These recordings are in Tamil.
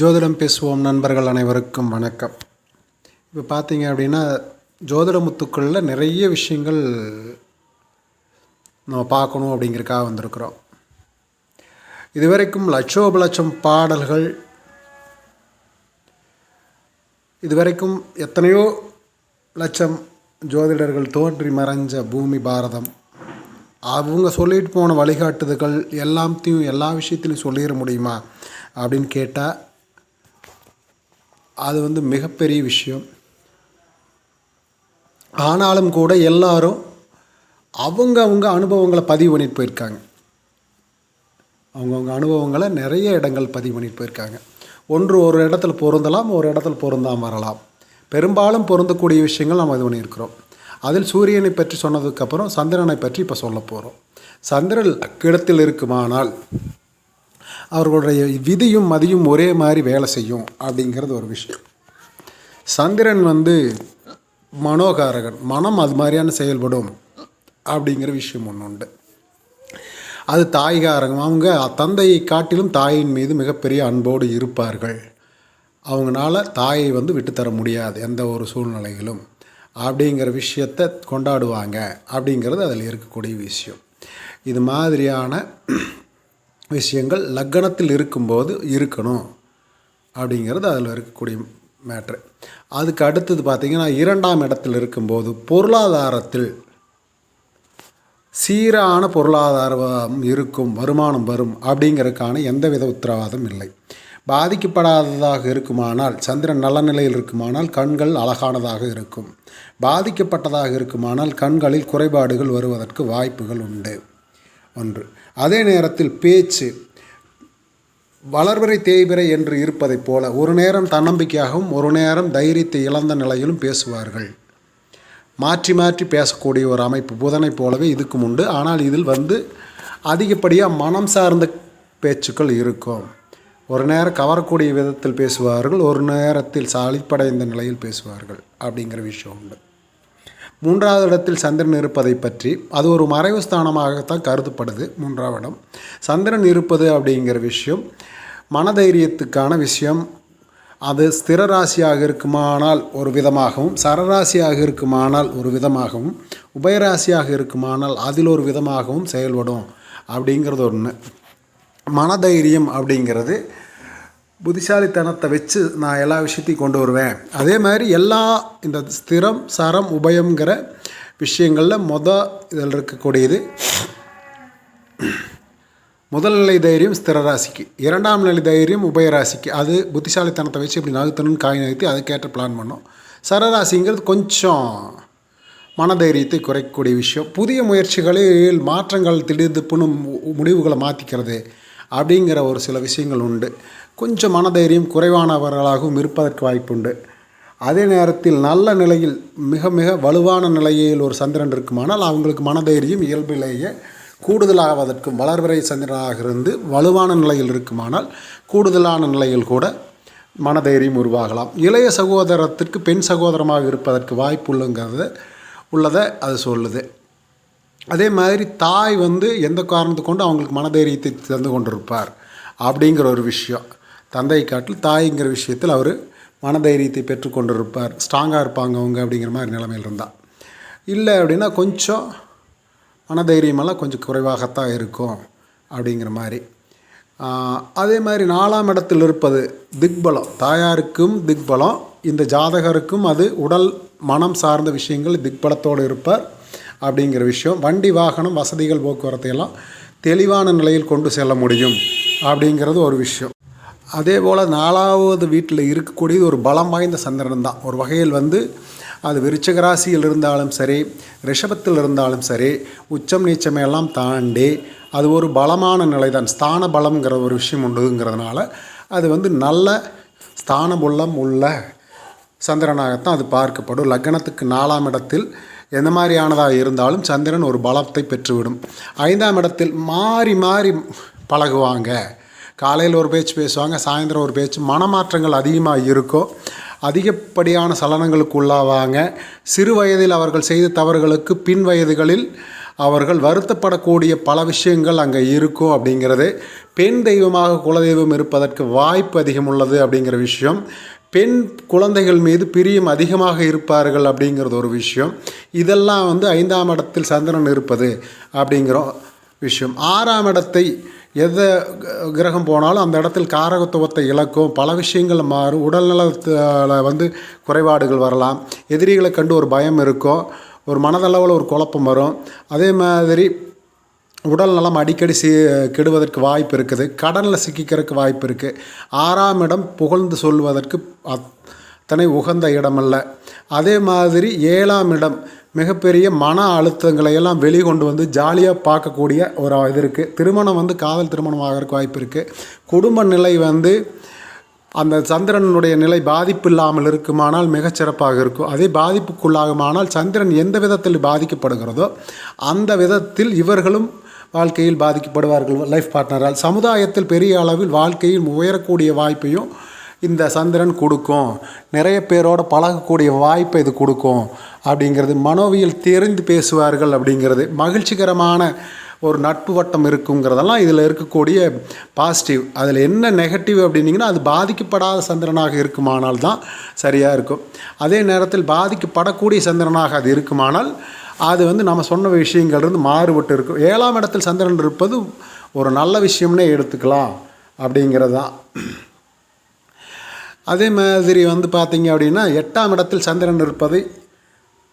ஜோதிடம் பேசுவோம் நண்பர்கள் அனைவருக்கும் வணக்கம். இப்போ பார்த்தீங்க அப்படின்னா ஜோதிட முத்துக்களில் நிறைய விஷயங்கள் நம்ம பார்க்கணும் அப்படிங்கிறக்காக வந்திருக்கிறோம். இதுவரைக்கும் லட்சோபலட்சம் பாடல்கள் இதுவரைக்கும் எத்தனையோ லட்சம் ஜோதிடர்கள் தோன்றி மறைஞ்ச பூமி பாரதம் அவங்க சொல்லிட்டு போன வழிகாட்டுதல்கள் எல்லாத்தையும் எல்லா விஷயத்திலையும் சொல்லிட முடியுமா அப்படின்னு கேட்டால் அது வந்து மிகப்பெரிய விஷயம். ஆனாலும் கூட எல்லாரும் அவங்க அவங்க அனுபவங்களை பதிவு பண்ணிட்டு போயிருக்காங்க. அவங்கவுங்க அனுபவங்களை நிறைய இடங்கள் பதிவு பண்ணிட்டு போயிருக்காங்க. ஒன்று ஒரு இடத்துல பொருந்தலாம் ஒரு இடத்துல பொருந்தாமல் வரலாம். பெரும்பாலும் பொருந்தக்கூடிய விஷயங்கள் நம்ம இது பண்ணியிருக்கிறோம். அதில் சூரியனை பற்றி சொன்னதுக்கப்புறம் சந்திரனை பற்றி இப்போ சொல்ல போகிறோம் சந்திரன் கிடத்தில் இருக்குமானால் அவர்களுடைய விதியும் மதியும் ஒரே மாதிரி வேலை செய்யும் அப்படிங்கிறது ஒரு விஷயம். சந்திரன் வந்து மனோகாரகன் மனம் அது மாதிரியான செயல்படும் அப்படிங்கிற விஷயம் ஒன்று உண்டு. அது தாய்காரகம். அவங்க தந்தையை காட்டிலும் தாயின் மீது மிகப்பெரிய அன்போடு இருப்பார்கள். அவங்களால தாயை வந்து விட்டுத்தர முடியாது எந்த ஒரு சூழ்நிலையிலும். அப்படிங்கிற விஷயத்தை கொண்டாடுவாங்க அப்படிங்கிறது அதில் இருக்கக்கூடிய விஷயம். இது மாதிரியான விஷயங்கள் லக்கணத்தில் இருக்கும்போது இருக்கணும் அப்படிங்கிறது அதில் இருக்கக்கூடிய மேட்ரு அதுக்கு அடுத்தது பார்த்திங்கன்னா இரண்டாம் இடத்தில் இருக்கும்போது பொருளாதாரத்தில் சீரான பொருளாதாரம் இருக்கும் வருமானம் வரும் அப்படிங்கிறதுக்கான எந்தவித உத்தரவாதம் இல்லை. பாதிக்கப்படாததாக இருக்குமானால் சந்திரன் நல்ல நிலையில் இருக்குமானால் கண்கள் அழகானதாக இருக்கும். பாதிக்கப்பட்டதாக இருக்குமானால் கண்களில் குறைபாடுகள் வருவதற்கு வாய்ப்புகள் உண்டு. ஒன்று. அதே நேரத்தில் பேச்சு வளர்வரை தேய்பிறை என்று இருப்பதைப் போல ஒரு நேரம் தன்னம்பிக்கையாகவும் ஒரு நேரம் தைரியத்தை இழந்த நிலையிலும் பேசுவார்கள். மாற்றி மாற்றி பேசக்கூடிய ஒரு அமைப்பு புதனைப் போலவே இதுக்கும் உண்டு. ஆனால் இதில் வந்து அதிகப்படியாக மனம் சார்ந்த பேச்சுக்கள் இருக்கும். ஒரு நேரம் கவரக்கூடிய விதத்தில் பேசுவார்கள் ஒரு நேரத்தில் சாலிப்படைந்த நிலையில் பேசுவார்கள் அப்படிங்கிற விஷயம் உண்டு. மூன்றாவது இடத்தில் சந்திரன் இருப்பதை பற்றி அது ஒரு மறைவு ஸ்தானமாகத்தான் கருதப்படுது மூன்றாவது இடம். சந்திரன் இருப்பது அப்படிங்கிற விஷயம் மனதைரியத்துக்கான விஷயம். அது ஸ்திர ராசியாக இருக்குமானால் ஒரு விதமாகவும் சரராசியாக இருக்குமானால் ஒரு விதமாகவும் உபயராசியாக இருக்குமானால் அதில் ஒரு விதமாகவும் செயல்படும் அப்படிங்கிறது ஒன்று மனதைரியம் அப்படிங்கிறது புத்திசாலித்தனத்தை வச்சு நான் எல்லா விஷயத்தையும் கொண்டு வருவேன். அதே மாதிரி எல்லா இந்த ஸ்திரம் சரம் உபயங்கிற விஷயங்களில் மொத இதில் இருக்கக்கூடியது முதல் நிலை தைரியம் ஸ்திர ராசிக்கு இரண்டாம் நிலை தைரியம் உபயராசிக்கு. அது புத்திசாலித்தனத்தை வச்சு இப்படி நகர்த்தணும்னு காய் நகர்த்தி அதுக்கேற்ற பிளான் பண்ணோம். சரராசிங்கிறது கொஞ்சம் மனதைரியத்தை குறைக்கக்கூடிய விஷயம். புதிய முயற்சிகளில் மாற்றங்கள் திடீர்னு முடிவுகளை மாற்றிக்கிறது அப்படிங்கிற ஒரு சில விஷயங்கள் உண்டு. கொஞ்சம் மனதைரியம் குறைவானவர்களாகவும் இருப்பதற்கு வாய்ப்புண்டு. அதே நேரத்தில் நல்ல நிலையில் மிக மிக வலுவான நிலையில் ஒரு சந்திரன் இருக்குமானால் அவங்களுக்கு மனதைரியம் இயல்பிலேயே கூடுதலாவதற்கும் வளர்வரை சந்திரனாக இருந்து வலுவான நிலையில் இருக்குமானால் கூடுதலான நிலையில் கூட மனதைரியம் உருவாகலாம். இளைய சகோதரத்திற்கு பெண் சகோதரமாக இருப்பதற்கு வாய்ப்புள்ளுங்கிறது உள்ளதை அது சொல்லுது. அதே மாதிரி தாய் வந்து எந்த காரணத்தை கொண்டு அவங்களுக்கு மனதைரியத்தை தந்து கொண்டிருப்பார் அப்படிங்கிற ஒரு விஷயம். தந்தை காட்டில் தாய்ங்கிற விஷயத்தில் அவர் மனதைரியத்தை பெற்றுக்கொண்டிருப்பார் ஸ்ட்ராங்காக இருப்பாங்க அவங்க அப்படிங்கிற மாதிரி நிலைமையில் இருந்தால் இல்லை அப்படின்னா கொஞ்சம் மனதைரியமெல்லாம் கொஞ்சம் குறைவாகத்தான் இருக்கும் அப்படிங்கிற மாதிரி. அதே மாதிரி நாலாம் இடத்தில் இருப்பது திக்பலம். தாயாருக்கும் திக்பலம். இந்த ஜாதகருக்கும் அது உடல் மனம் சார்ந்த விஷயங்கள் திக்பலத்தோடு இருப்பார். அப்படிங்கிற விஷயம். வண்டி வாகனம் வசதிகள் போக்குவரத்தையெல்லாம் தெளிவான நிலையில் கொண்டு செல்ல முடியும் அப்படிங்கிறது ஒரு விஷயம். அதே போல் நாலாவது வீட்டில் இருக்கக்கூடியது ஒரு பலம் வாய்ந்த சந்திரன் தான். ஒரு வகையில் வந்து அது விருச்சக ராசியில் இருந்தாலும் சரி ரிஷபத்தில் இருந்தாலும் சரி உச்சம் நீச்சமையெல்லாம் தாண்டி அது ஒரு பலமான நிலை தான். ஸ்தான பலம்ங்கிற ஒரு விஷயம் உண்டுங்கிறதுனால அது வந்து நல்ல ஸ்தான புல்லம் உள்ள சந்திரனாகத்தான் அது பார்க்கப்படும். லக்னத்துக்கு நாலாம் இடத்தில் எந்த மாதிரியானதாக இருந்தாலும் சந்திரன் ஒரு பலத்தை பெற்றுவிடும். ஐந்தாம் இடத்தில் மாறி மாறி பழகுவாங்க. காலையில் ஒரு பேச்சு பேசுவாங்க சாயந்தரம் ஒரு பேச்சு மனமாற்றங்கள் அதிகமாக இருக்கும் அதிகப்படியான சலனங்களுக்கு உள்ளாவாங்க. சிறு வயதில் அவர்கள் செய்த தவறுகளுக்கு பின் வயதுகளில் அவர்கள் வருத்தப்படக்கூடிய பல விஷயங்கள் அங்கே இருக்கும் அப்படிங்கிறது பெண் தெய்வமாக குலதெய்வம் இருப்பதற்கு வாய்ப்பு அதிகம் உள்ளது அப்படிங்கிற விஷயம். பெண் குழந்தைகள் மீது பிரியம் அதிகமாக இருப்பார்கள் அப்படிங்கிறது ஒரு விஷயம். இதெல்லாம் வந்து ஐந்தாம் இடத்தில் சந்திரன் இருப்பது அப்படிங்கிற விஷயம். ஆறாம் இடத்தை எந்த கிரகம் போனாலும் அந்த இடத்தில் காரகத்துவத்தை இழக்கும். பல விஷயங்கள் மாறும். உடல்நலத்தில் வந்து குறைபாடுகள் வரலாம். எதிரிகளை கண்டு ஒரு பயம் இருக்கும். ஒரு மனதளவில் ஒரு குழப்பம் வரும். அதே மாதிரி உடல் நலம் அடிக்கடி சி கெடுவதற்கு வாய்ப்பு இருக்குது. கடனில் சிக்கிக்கிறதுக்கு வாய்ப்பு இருக்குது ஆறாம் இடம் புகழ்ந்து சொல்வதற்கு அத்தனை உகந்த இடமல்ல. அதே மாதிரி ஏழாம் இடம் மிகப்பெரிய மன அழுத்தங்களை எல்லாம் வெளிக்கொண்டு வந்து ஜாலியாக பார்க்கக்கூடிய ஒரு இது இருக்குது திருமணம் வந்து காதல் திருமணம் ஆகிறதுக்கு வாய்ப்பு இருக்குது குடும்ப நிலை வந்து அந்த சந்திரனுடைய நிலை பாதிப்பு இல்லாமல் இருக்குமானால் மிகச்சிறப்பாக இருக்கும். அதே பாதிப்புக்குள்ளாகுமானால் சந்திரன் எந்த விதத்தில் பாதிக்கப்படுகிறதோ அந்த விதத்தில் இவர்களும் வாழ்க்கையில் பாதிக்கப்படுவார்கள் லைஃப் பார்ட்னரால் சமுதாயத்தில் பெரிய அளவில் வாழ்க்கையில் உயரக்கூடிய வாய்ப்பையும் இந்த சந்திரன் கொடுக்கும். நிறைய பேரோட பழகக்கூடிய வாய்ப்பை இது கொடுக்கும் அப்படிங்கிறது மனோவியல் தெரிந்து பேசுவார்கள் அப்படிங்கிறது மகிழ்ச்சிகரமான ஒரு நட்பு வட்டம் இருக்குங்கிறதெல்லாம் இதில் இருக்கக்கூடிய பாசிட்டிவ் அதில் என்ன நெகட்டிவ் அப்படின்னிங்கன்னா அது பாதிக்கப்படாத சந்திரனாக இருக்குமானால் தான் சரியாக இருக்கும். அதே நேரத்தில் பாதிக்கப்படக்கூடிய சந்திரனாக அது இருக்குமானால் அது வந்து நம்ம சொன்ன விஷயங்கள் இருந்து மாறுபட்டு இருக்கும் ஏழாம் இடத்தில் சந்திரன் இருப்பது ஒரு நல்ல விஷயம்னே எடுத்துக்கலாம் அப்படிங்கிறது தான் அதே மாதிரி வந்து பார்த்திங்க அப்படின்னா எட்டாம் இடத்தில் சந்திரன் இருப்பதை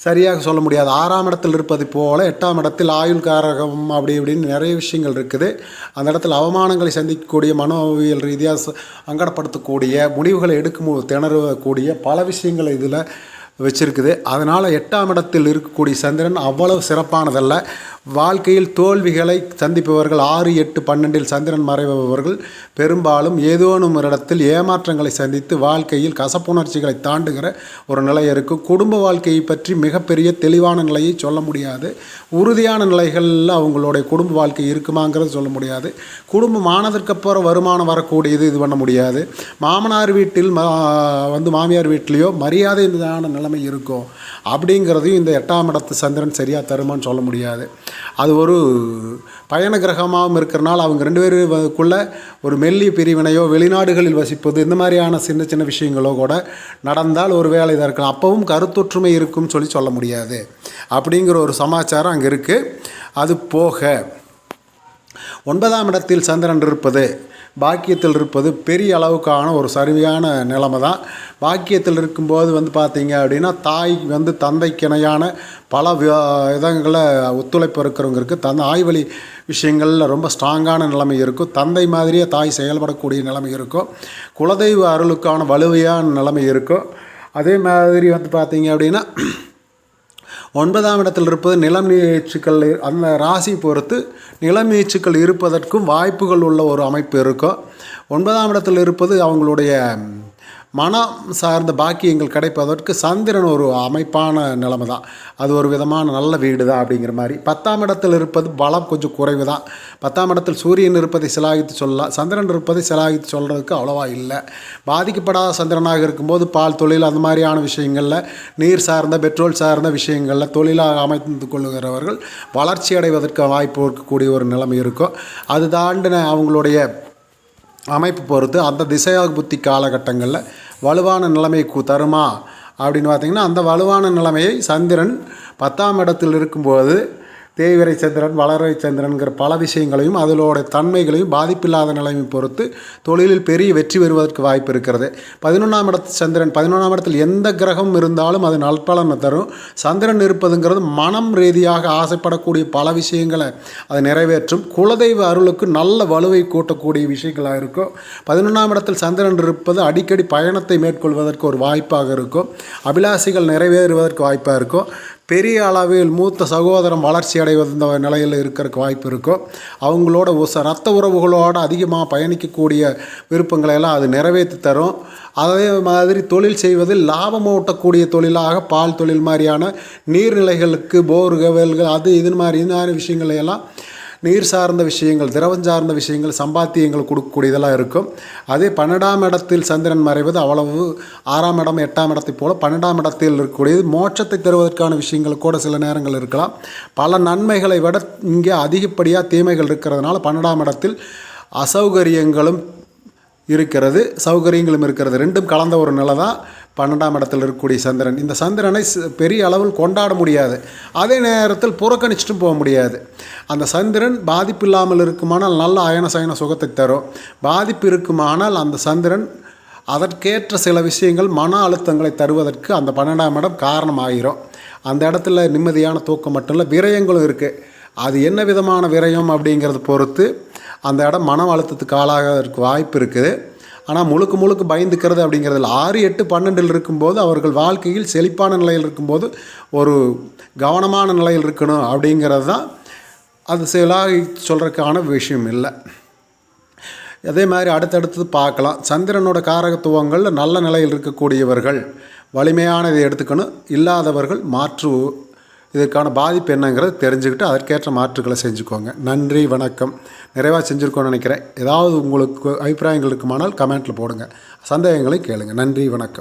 சரியாக சொல்ல முடியாது. ஆறாம் இடத்தில் இருப்பது போல் எட்டாம் இடத்தில் ஆயுள் காரகம் அப்படி இப்படின்னு நிறைய விஷயங்கள் இருக்குது. அந்த இடத்துல அவமானங்களை சந்திக்கக்கூடிய மனோவியல் ரீதியாக சங்கடப்படுத்தக்கூடிய முடிவுகளை எடுக்கும் திணறக்கூடிய பல விஷயங்கள் இதில் வச்சிருக்குது. அதனால் எட்டாம் இடத்தில் இருக்கக்கூடிய சந்திரன் அவ்வளவு சிறப்பானதல்ல. வாழ்க்கையில் தோல்விகளை சந்திப்பவர்கள் ஆறு எட்டு பன்னெண்டில் சந்திரன் மறைபவர்கள். பெரும்பாலும் ஏதோனும் ஒரு இடத்தில் ஏமாற்றங்களை சந்தித்து வாழ்க்கையில் கசப்புணர்ச்சிகளை தாண்டுகிற ஒரு நிலை இருக்கும். குடும்ப வாழ்க்கையை பற்றி மிகப்பெரிய தெளிவான நிலையை சொல்ல முடியாது. உறுதியான நிலைகளில் அவங்களுடைய குடும்ப வாழ்க்கை இருக்குமாங்கிறது சொல்ல முடியாது. குடும்பம் ஆனதற்கு அப்புறம் வருமானம் வரக்கூடியது இது பண்ண முடியாது. மாமனார் வீட்டில் மா வந்து மாமியார் வீட்டிலையோ மரியாதையான நிலைமை இருக்கும் அப்படிங்கிறதையும் இந்த எட்டாம் இடத்து சந்திரன் சரியாக தருமான்னு சொல்ல முடியாது. அது ஒரு பயண கிரகமாகவும் இருக்கிறனால அவங்க ரெண்டு பேருக்குள்ள ஒரு மெல்லிய பிரிவினையோ வெளிநாடுகளில் வசிப்பது இந்த மாதிரியான சின்ன சின்ன விஷயங்களோ கூட நடந்தால் ஒரு வேலை இதாக இருக்கலாம். அப்போவும் கருத்தொற்றுமை இருக்கும்னு சொல்லி சொல்ல முடியாது. அப்படிங்கிற ஒரு சமாச்சாரம் அங்கே இருக்குது அது போக ஒன்பதாம் இடத்தில் சந்திரன் இருப்பது பாக்கியத்தில் இருப்பது பெரிய அளவுக்கான ஒரு சரியான நிலைமை தான். பாக்கியத்தில் இருக்கும்போது வந்து பார்த்திங்க அப்படின்னா தாய் வந்து தந்தைக்கிணையான பல விதங்களில் ஒத்துழைப்பு இருக்கிறவங்களுக்கு தந்தை ஆய்வழி விஷயங்களில் ரொம்ப ஸ்ட்ராங்கான நிலைமை இருக்கும். தந்தை மாதிரியே தாய் செயல்படக்கூடிய நிலைமை இருக்கும். குலதெய்வ அருளுக்கான வலுவையான நிலைமை இருக்கும். அதே மாதிரி வந்து பார்த்தீங்க அப்படின்னா ஒன்பதாம் இடத்தில் இருப்பது நிலம் நீச்சுக்கள் அந்த ராசி பொறுத்து நிலம் நீச்சுக்கள் இருப்பதற்கும் வாய்ப்புகள் உள்ள ஒரு அமைப்பு இருக்கும் ஒன்பதாம் இடத்தில் இருப்பது அவங்களுடைய மனம் சார்ந்த பாக்கியங்கள் கிடைப்பதற்கு சந்திரன் ஒரு அமைப்பான நிலைமை தான். அது ஒரு விதமான நல்ல வீடு தான் அப்படிங்கிற மாதிரி. பத்தாம் இடத்தில் இருப்பது பலம் கொஞ்சம் குறைவு தான். பத்தாம் இடத்தில் சூரியன் இருப்பதை சிலாகித்து சொல்லலாம் சந்திரன் இருப்பதை சிலாகித்து சொல்கிறதுக்கு அவ்வளோவா இல்லை. பாதிக்கப்படாத சந்திரனாக இருக்கும்போது பால் தொழில் அந்த மாதிரியான விஷயங்களில் நீர் சார்ந்த பெட்ரோல் சார்ந்த விஷயங்களில் தொழிலாக அமைத்து கொள்கிறவர்கள் வளர்ச்சி அடைவதற்கு வாய்ப்பு இருக்கக்கூடிய ஒரு நிலைமை இருக்கும். அது தாண்டின அவங்களுடைய அமைப்பு பொறுத்து அந்த திசையாக புத்தி காலகட்டங்களில் வலுவான நிலைமை தருமா? அப்படின்னு பார்த்திங்கன்னா அந்த வலுவான நிலைமையை சந்திரன் பத்தாம் இடத்தில் இருக்கும்போது தேய்விரை சந்திரன் வளரை சந்திரன்கிற பல விஷயங்களையும் அதனோட தன்மைகளையும் பாதிப்பில்லாத நிலைமை பொறுத்து தொழிலில் பெரிய வெற்றி பெறுவதற்கு வாய்ப்பு இருக்கிறது. பதினொன்றாம் இடத்து சந்திரன் பதினொன்றாம் இடத்தில் எந்த கிரகம் இருந்தாலும் அது நல்பலனை தரும். சந்திரன் இருப்பதுங்கிறது மனம் ரீதியாக ஆசைப்படக்கூடிய பல விஷயங்களை அது நிறைவேற்றும். குலதெய்வ அருளுக்கு நல்ல வலுவை கூட்டக்கூடிய விஷயங்களாக இருக்கும். பதினொன்றாம் இடத்தில் சந்திரன் இருப்பது அடிக்கடி பயணத்தை மேற்கொள்வதற்கு ஒரு வாய்ப்பாக இருக்கும். அபிலாசிகள் நிறைவேறுவதற்கு வாய்ப்பாக இருக்கும். பெரிய அளவில் மூத்த சகோதரம் வளர்ச்சி அடைவது இந்த நிலையில் இருக்கிறதுக்கு வாய்ப்பு இருக்கும் அவங்களோட உச ரத்த உறவுகளோடு அதிகமாக பயணிக்கக்கூடிய விருப்பங்களை எல்லாம் அது நிறைவேற்றி தரும். அதே மாதிரி தொழில் செய்வதில் லாபம் ஊட்டக்கூடிய தொழிலாக பால் தொழில் மாதிரியான நீர்நிலைகளுக்கு போர் கவல்கள் அது இது மாதிரி இந்த மாதிரி விஷயங்களை எல்லாம் நீர் சார்ந்த விஷயங்கள் திரவம் சார்ந்த விஷயங்கள் சம்பாத்தியங்கள் கொடுக்கக்கூடியதெல்லாம் இருக்கும். அதே பன்னெண்டாம் இடத்தில் சந்திரன் மறைவது அவ்வளவு ஆறாம் இடம் எட்டாம் இடத்தை போல பன்னெண்டாம் இடத்தில் இருக்கக்கூடியது. மோட்சத்தை தருவதற்கான விஷயங்கள் கூட சில நேரங்கள் இருக்கலாம். பல நன்மைகளை விட இங்கே அதிகப்படியாக தீமைகள் இருக்கிறதுனால பன்னெண்டாம் இடத்தில் அசௌகரியங்களும் இருக்கிறது சௌகரியங்களும் இருக்கிறது. ரெண்டும் கலந்த ஒரு நிலை தான் பன்னெண்டாம் இடத்தில் இருக்கக்கூடிய சந்திரன். இந்த சந்திரனை பெரிய அளவில் கொண்டாட முடியாது. அதே நேரத்தில் புறக்கணிச்சிட்டும் போக முடியாது. அந்த சந்திரன் பாதிப்பு இல்லாமல் இருக்குமானால் நல்ல அயன சயன சுகத்தை தரும். பாதிப்பு இருக்குமானால் அந்த சந்திரன் அதற்கேற்ற சில விஷயங்கள் மன அழுத்தங்களை தருவதற்கு அந்த பன்னெண்டாம் இடம் காரணமாகிரும் அந்த இடத்துல நிம்மதியான தூக்கம் மட்டும் இல்லை விரயங்களும் இருக்குது அது என்ன விதமான விரயம் அப்படிங்கிறத பொறுத்து அந்த இடம் மன அழுத்தத்துக்கு ஆளாகிறதுக்கு வாய்ப்பு இருக்குது. ஆனால் முழுக்க முழுக்க பயந்துக்கிறது அப்படிங்கிறதுல ஆறு எட்டு பன்னெண்டில் இருக்கும்போது அவர்கள் வாழ்க்கையில் செழிப்பான நிலையில் இருக்கும்போது ஒரு கவனமான நிலையில் இருக்கணும் அப்படிங்கிறது தான் அது செயலாக சொல்கிறதுக்கான விஷயம் இல்லை. அதே மாதிரி அடுத்தடுத்தது பார்க்கலாம். சந்திரனோட காரகத்துவங்கள் நல்ல நிலையில் இருக்கக்கூடியவர்கள் வலிமையானதை எடுத்துக்கணும். இல்லாதவர்கள் மாற்று இதற்கான பாதிப்பு என்னங்கிறத தெரிஞ்சுக்கிட்டு அதற்கேற்ற மாற்றுகளை செஞ்சுக்கோங்க. நன்றி வணக்கம். நிறைவாக செஞ்சுருக்கோன்னு நினைக்கிறேன். ஏதாவது உங்களுக்கு அபிப்பிராயங்கள் இருக்குமானால் கமெண்ட்டில் போடுங்க. சந்தேகங்களை கேளுங்கள் நன்றி வணக்கம்.